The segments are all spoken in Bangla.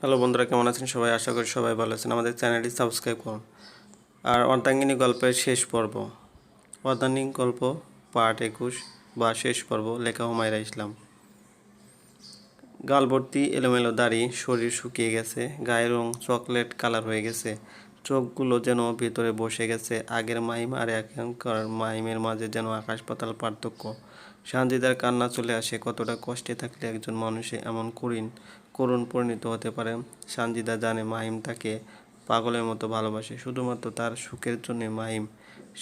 হ্যালো বন্ধুরা, কেমন আছেন? সবাই আশা করি সবাই ভালো আছেন। আমাদের চ্যানেলটি সাবস্ক্রাইব করুন। আর অর্ধাঙ্গিনী গল্পের শেষ পর্ব। অর্ধাঙ্গিনী গল্প পার্ট একুশ বা শেষ পর্ব, লেখা হুমায়রা ইসলাম। গালভর্তি এলোমেলো দাড়ি শরীর শুকিয়ে গেছে, গায়ের রং চকলেট কালার হয়ে গেছে। চোখগুলো যেন ভিতরে বসে গেছে, আগের মাইম আর এখনকার মাইমের মাঝে যেন আকাশ পাতাল পার্থক্য। সানজিদার কান্না চলে আসে, কতটা কষ্টে থাকলে একজন মানুষে এমন করুণ করুণ পরিণত হতে পারে। সানজিদা জানে মাহিম তাকে পাগলের মতো ভালোবাসে, শুধুমাত্র তার সুখের জন্য মাহিম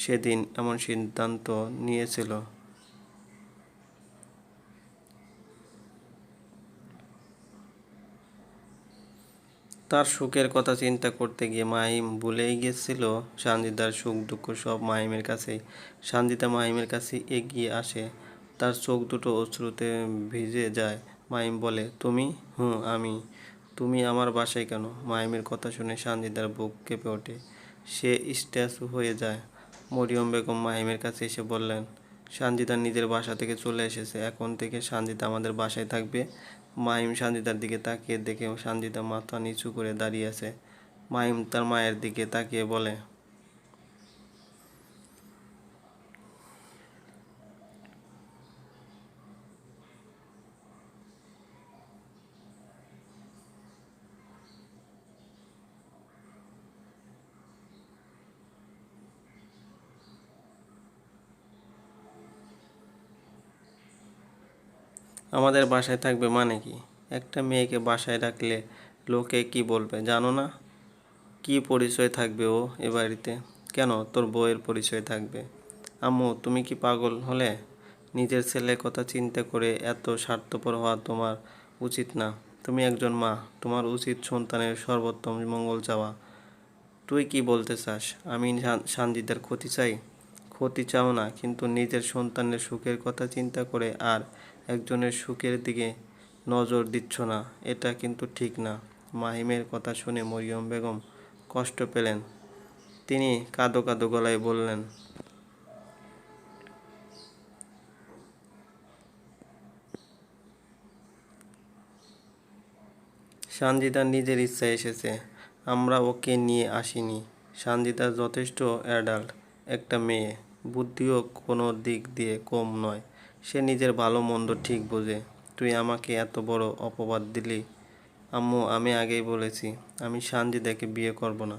সেদিন এমন সিদ্ধান্ত নিয়েছিল। তার সুখের কথা চিন্তা করতে গিয়ে মাহিম ভুলেই গেছিল সানজিদার সুখ দুঃখ সব মাহিমের কাছেই। সানজিদা মাহিমের কাছে এগিয়ে আসে, তার চোখ দুটো অশ্রুতে ভিজে যায়। মাহিম বলে, তুমি? হুঁ, আমি। তুমি আমার বাসায় কেন? মাহিমের কথা শুনে সানজিদার বুক কেঁপে ওঠে। সে স্ট্যাচু হয়ে যায়। মরিয়ম বেগম মাহিমের কাছে এসে বললেন, সানজিদা নিজের বাসা থেকে চলে এসেছে। এখন থেকে সানজিদা আমাদের বাসায় থাকবে। মাহিম সানজিদার দিকে তাকিয়ে দেখে সানজিদা মাথা নিচু করে দাঁড়িয়ে আছে। মাহিম তার মায়ের দিকে তাকিয়ে বলে আমাদের বাসায় থাকবে মানে কি? একটা মেয়েকে বাসায় রাখলে লোকে কি বলবে? জানো না? কি পরিচয় থাকবে ও এ বাড়িতে? কেন তোর বউয়ের পরিচয় থাকবে? আম্মু, তুমি কি পাগল হলে? নিজের ছেলের কথা চিন্তা করে এত স্বার্থপর হওয়া তোমার উচিত না। তুমি একজন মা, তোমার উচিত সন্তানের সর্বোত্তম মঙ্গল চাওয়া। তুই কি বলতে চাস? আমি সান- সানজিদার ক্ষতি চাই? ক্ষতি চাও না, কিন্তু নিজের সন্তানের সুখের কথা চিন্তা করে আর একজনের সুখের দিকে নজর দিচ্ছ না, এটা কিন্তু ঠিক না। মাহিমের কথা শুনে মরিয়ম বেগম কষ্ট পেলেন। তিনি কাঁদো কাঁদো গলায় বললেন, সানজিদা নিজের ইচ্ছায় এসেছে, আমরা ওকে নিয়ে আসিনি। সানজিদা যথেষ্ট অ্যাডাল্ট একটা মেয়ে। বুদ্ধিও কোনো দিক দিয়ে কম নয়। সে নিজের ভালো মন্দ ঠিক বোঝে। তুই আমাকে এত বড় অপবাদ দিলি। আম্মু, আমি আগেই বলেছি, আমি সানজিদাকে বিয়ে করব না।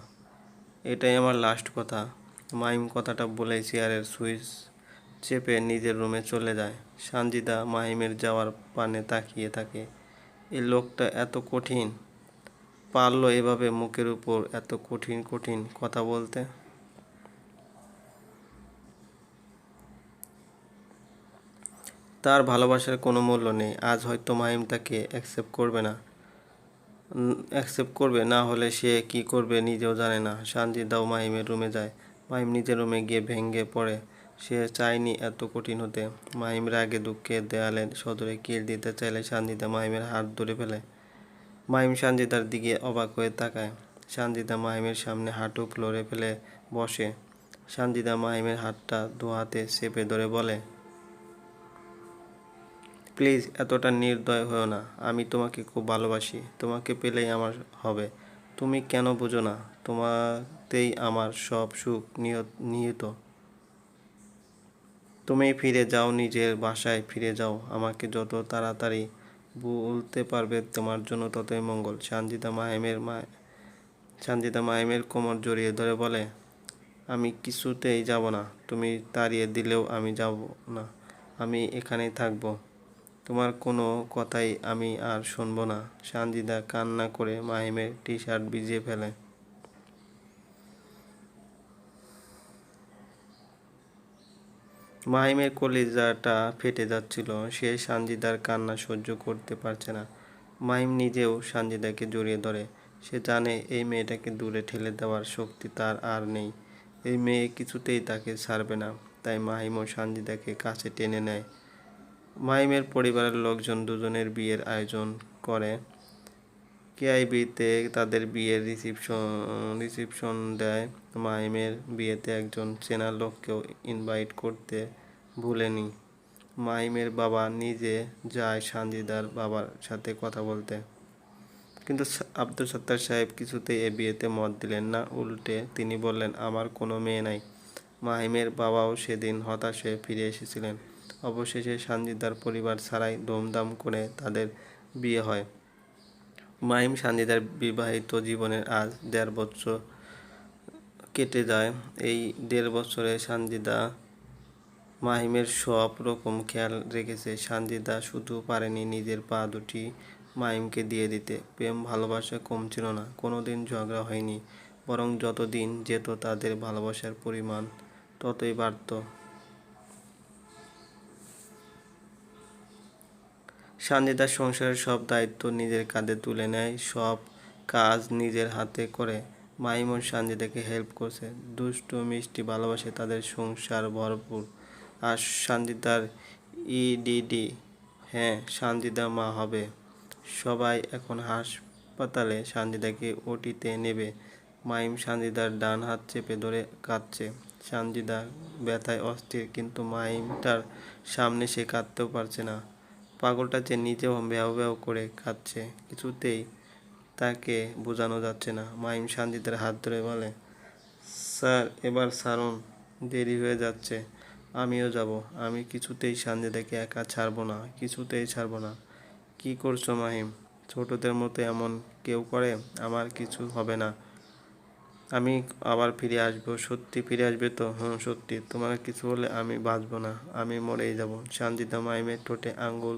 এটাই আমার লাস্ট কথা। মাইম কথাটা বলে চেয়ারের সুইচ চেপে নিজের রুমে চলে যায়। সানজিদা মাহিমের যাওয়ার পানে তাকিয়ে থাকে। এই লোকটা এত কঠিন। পারল এভাবে মুখের উপর এত কঠিন কঠিন কথা বলতে। তার ভালোবাসার কোনো মূল্য নেই। আজ হয়তো মাহিম তাকে অ্যাকসেপ্ট করবে না। অ্যাকসেপ্ট করবে, না হলে সে কি করবে নিজেও জানে না। সানজিদাও মাহিমের রুমে যায়। মাহিম নিজের রুমে গিয়ে ভেঙে পড়ে। সে চায়নি এত কঠিন হতে। মাহিম রাগে দুঃখে দেয়ালে সদরে কিল দিতে চাইলে সানজিদা মাহিমের হাত ধরে ফেলে। মাহিম সানজিদার দিকে অবাক হয়ে তাকায়। সানজিদা মাহিমের সামনে হাঁটু ফ্লোরে ফেলে বসে। সানজিদা মাহিমের হাতটা দু হাতে চেপে ধরে বলে প্লিজ এতটা নির্দয় হও না। আমি তোমাকে খুব ভালোবাসি। তোমাকে পেলেই আমার হবে। তুমি কেন বুঝো না? তোমাতেই আমার সব সুখ নিহত নিহিত। তুমি ফিরে যাও, নিজের বাসায় ফিরে যাও। আমাকে যত তাড়াতাড়ি বলতে পারবে তোমার জন্য ততই মঙ্গল। সানজিদা মাহেমের মা, সানজিদা মাহেমের কোমর জড়িয়ে ধরে বলে, আমি কিছুতেই যাব না। তুমি তাড়িয়ে দিলেও আমি যাব না। আমি এখানেই থাকব। তোমার কোনো কথাই আমি আর শুনব না। সানজিদা কান্না করে মাহিমের টি শার্ট ভিজিয়ে ফেলে। মাহিমের কলিজাটা ফেটে যাচ্ছিল, সে সানজিদার কান্না সহ্য করতে পারছে না। মাহিম নিজেও সানজিদাকে জড়িয়ে ধরে। সে জানে এই মেয়েটাকে দূরে ঠেলে দেওয়ার শক্তি তার আর নেই। এই মেয়ে কিছুতেই তাকে ছাড়বে না, তাই মাহিম ও সানজিদাকে কাছে টেনে নেয়। মাহিমের পরিবারের লোকজন দুজনের বিয়ের আয়োজন করে। কেআইবিতে তাদের বিয়ের রিসিপশন রিসিপশন দেয়। মাহিমের বিয়েতে একজন চেনা লোককেও ইনভাইট করতে ভুলেনি। মাহিমের বাবা নিজে যায় সানজিদার বাবার সাথে কথা বলতে। কিন্তু আব্দুল সত্তার সাহেব কিছুতেই এ বিয়েতে মত দিলেন না। উল্টে তিনি বললেন, আমার কোনো মেয়ে নাই। মাহিমের বাবাও সেদিন হতাশে ফিরে এসেছিলেন। অবশেষে সানজিদার পরিবার ছাড়াই ধুমধাম করে তাদের বিয়ে হয়। মাহিম সানজিদার বিবাহিত জীবনের আজ দেড় বছর কেটে যায়। এই দেড় বছরে সানজিদা মাহিমের সব রকম খেয়াল রেখেছে। সানজিদা শুধু পারেনি নিজের পা দুটি মাহিমকে দিয়ে দিতে। প্রেম, ভালোবাসা কম ছিল না কোনো দিন ঝগড়া হয়নি। বরং যত দিন যেত তাদের ভালোবাসার পরিমাণ ততই বাড়ত। সানজিদার সংসারের সব দায়িত্ব নিজের কাঁধে তুলে নেয়, সব কাজ নিজের হাতে করে। মাইমন সানজিদাকে হেল্প করছে। দুষ্টু, মিষ্টি ভালোবাসে তাদের সংসার ভরপুর। আর সানজিদার ইডিডি হ্যাঁ সানজিদা মা হবে। সবাই এখন হাসপাতালে সানজিদাকে ওটিতে নেবে। মাইম সানজিদার ডান হাত চেপে ধরে কাঁদছে। সানজিদা ব্যথায় অস্থির, কিন্তু মাইমটার সামনে সে কাঁদতেও পারছে না। পাগলটা যে নিজেও ভ্যাও ভ্যাও করে কাঁদছে, কিছুতেই তাকে বোঝানো যাচ্ছে না। মাইম সানজিদার হাত ধরে বলে, স্যার, এবার সারুন, দেরি হয়ে যাচ্ছে, আমিও যাব। আমি কিছুতেই সানজিদাকে একা ছাড়বো না, কিছুতেই ছাড়বো না। কি করছ মাহিম? ছোটদের মতো এমন কেউ করে? আমার কিছু হবে না। আমি আবার ফিরে আসব, সত্যি ফিরে আসবে তো? হুম, সত্যি। তোমার কিছু হলে আমি বাঁচবো না, আমি মরেই যাব। সানজিদা মাইমের ঠোঁটে আঙ্গুল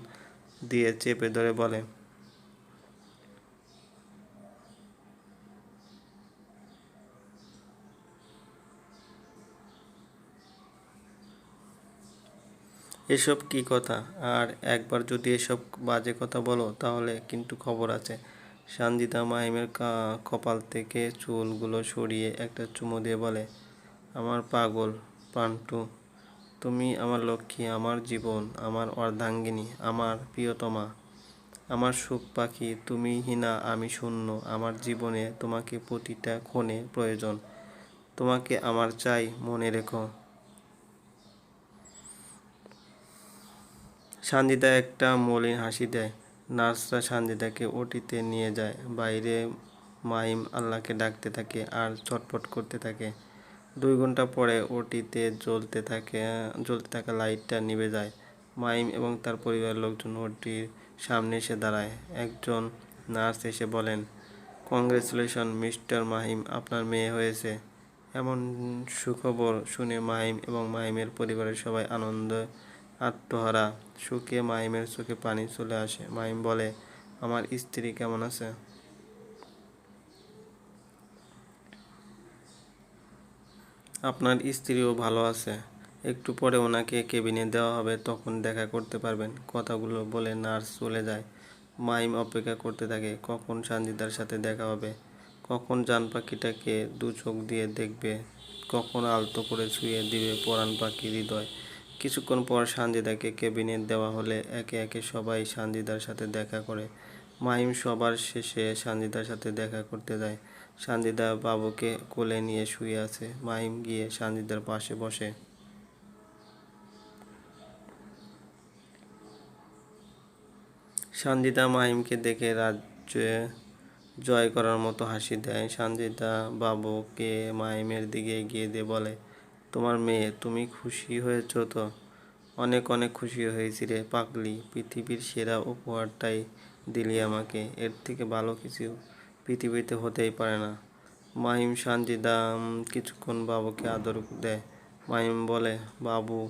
দিয়ে চেপে ধরে বলে, এসব কি কথা? আর একবার যদি এসব বাজে কথা বলো, তাহলে কিন্তু খবর আছে। সানজিদা মাহিমের কপাল থেকে চুলগুলো সরিয়ে একটা চুমু দিয়ে বলে, আমার পাগল পান্টু, তুমি আমার লক্ষ্মী, আমার জীবন, আমার অর্ধাঙ্গিনী, আমার প্রিয়তমা, আমার সুখ পাখি, তুমি হিনা, আমি শূন্য, আমার জীবনে তোমাকে প্রতিটা ক্ষণে প্রয়োজন, তোমাকে আমার চাই, মনে রেখো। সানজিদা একটা মলিন হাসি দেয়। নার্সরা সানজিদাকে ওটিতে নিয়ে যায়। বাইরে মাহিম আল্লাহকে ডাকতে থাকে আর ছটফট করতে থাকে। দুই ঘণ্টা পরে ওটিতে জ্বলতে থাকে, জ্বলতে থাকা লাইটটা নিভে যায়। মাহিম এবং তার পরিবারের লোকজন ওটির সামনে এসে দাঁড়ায়। একজন নার্স এসে বলেন, কংগ্রেচুলেশন, মিস্টার মাহিম, আপনার মেয়ে হয়েছে। এমন সুখবর শুনে মাহিম এবং মাহিমের পরিবারের সবাই আনন্দ আত্মহারা। সুখে মাইমের চোখে পানি চলে আসে। মাইম বলে, আমার স্ত্রী কেমন আছে? আপনার স্ত্রীও ভালো আছে। একটু পরে ওনাকে কেবিনে দেওয়া হবে, তখন দেখা করতে পারবেন। কথাগুলো বলে নার্স চলে যায়। মাইম অপেক্ষা করতে থাকে, কখন সানজিদার সাথে দেখা হবে? কখন জান পাখিটাকে দু চোখ দিয়ে দেখবে? কখন আলতো করে ছুঁয়ে দিবে পরাণ পাখি হৃদয়? কিছুক্ষণ পর সানজিদাকে কেবিনে দেওয়া হলে একে একে সবাই সানজিদার সাথে দেখা করে। মাহিম সবার শেষে সানজিদার সাথে দেখা করতে যায়। সানজিদা বাবুকে কোলে নিয়ে শুয়ে আছে। মাহিম গিয়ে সানজিদার পাশে বসে। সানজিদা মাহিমকে দেখে রাজ্যে জয় করার মতো হাসি দেয়। সানজিদা বাবুকে মাহিমের দিকে এগিয়ে দিয়ে বলে তোমার মেয়ে তুমি খুশি হয়েছো তো? অনেক অনেক খুশি হয়েছি রে পাগলি পৃথিবীর সেরা উপহারটাই দিলি আমাকে। এর থেকে ভালো কিছু পৃথিবীতে হতেই পারে না। মাহিম সানজিদা উম, কিছুক্ষণ বাবুকে আদর দেয়। মাহিম বলে বাবু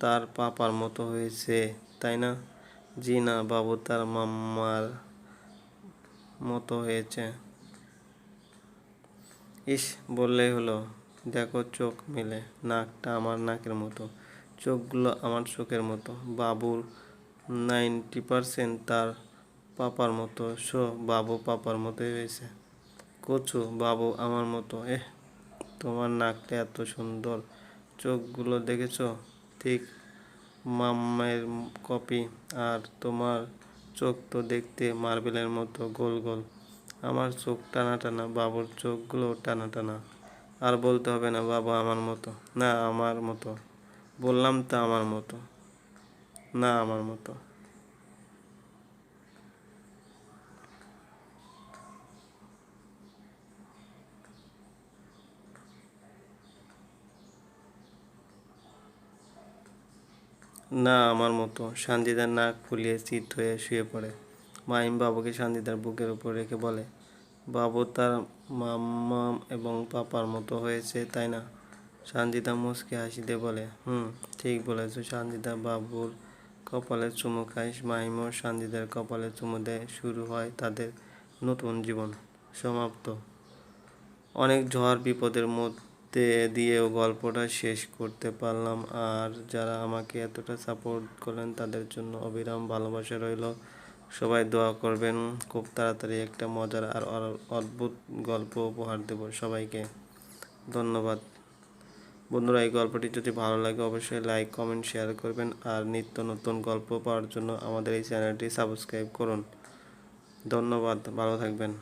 তার পাপার মতো হয়েছে তাই না? জি না বাবু তার মাম্মার মতো হয়েছে। ইস বললেই হলো। দেখো চোখ মেলে, নাকটা আমার নাকের মতো। চোখগুলো আমার চোখের মতো। বাবুর নাইনটি পার্সেন্ট তার পাপার মতো। শো, বাবু পাপার মতোই হয়েছে। কচু, বাবু আমার মতো। এহ, তোমার নাকটা এত সুন্দর। চোখগুলো দেখেছ? ঠিক মাম্মায়ের কপি। আর তোমার চোখ তো দেখতে মার্বেলের মতো গোল গোল। আমার চোখ টানা টানা, বাবুর চোখগুলো টানা টানা। আর বলতে হবে না, বাবা আমার মতো। না, আমার মতো। বললাম তা আমার মতো। না, আমার মতো। না, আমার মতো। শান্তিদার নাক ফুলিয়ে চিত হয়ে শুয়ে পড়ে। মাইম বাবুকে শান্তিদার বুকের উপর রেখে বলে বাবু তার মাম্মা এবং পাপার মতো হয়েছে, তাই না? সানজিদা মুচকে হাসি দিয়ে বলে, হুম, ঠিক বলেছ সানজিদা বাবুর কপালে চুমু খায়। মাহিমও সানজিদার কপালে চুমু দেয়, শুরু হয় তাদের নতুন জীবন, সমাপ্ত। অনেক ঝড় বিপদের মধ্যে দিয়েও গল্পটা শেষ করতে পারলাম। আর যারা আমাকে এতটা সাপোর্ট করলেন, তাদের জন্য অবিরাম ভালোবাসা রইল। সবাই দোয়া করবেন, খুব তাড়াতাড়ি একটা মজার আর অদ্ভুত গল্প উপহার দেব সবাইকে। ধন্যবাদ। বন্ধুরা, এই গল্পটি যদি ভালো লাগে অবশ্যই লাইক, কমেন্ট, শেয়ার করবেন আর নিত্য নতুন গল্প পাওয়ার জন্য আমাদের এই চ্যানেলটি সাবস্ক্রাইব করুন। ধন্যবাদ, ভালো থাকবেন।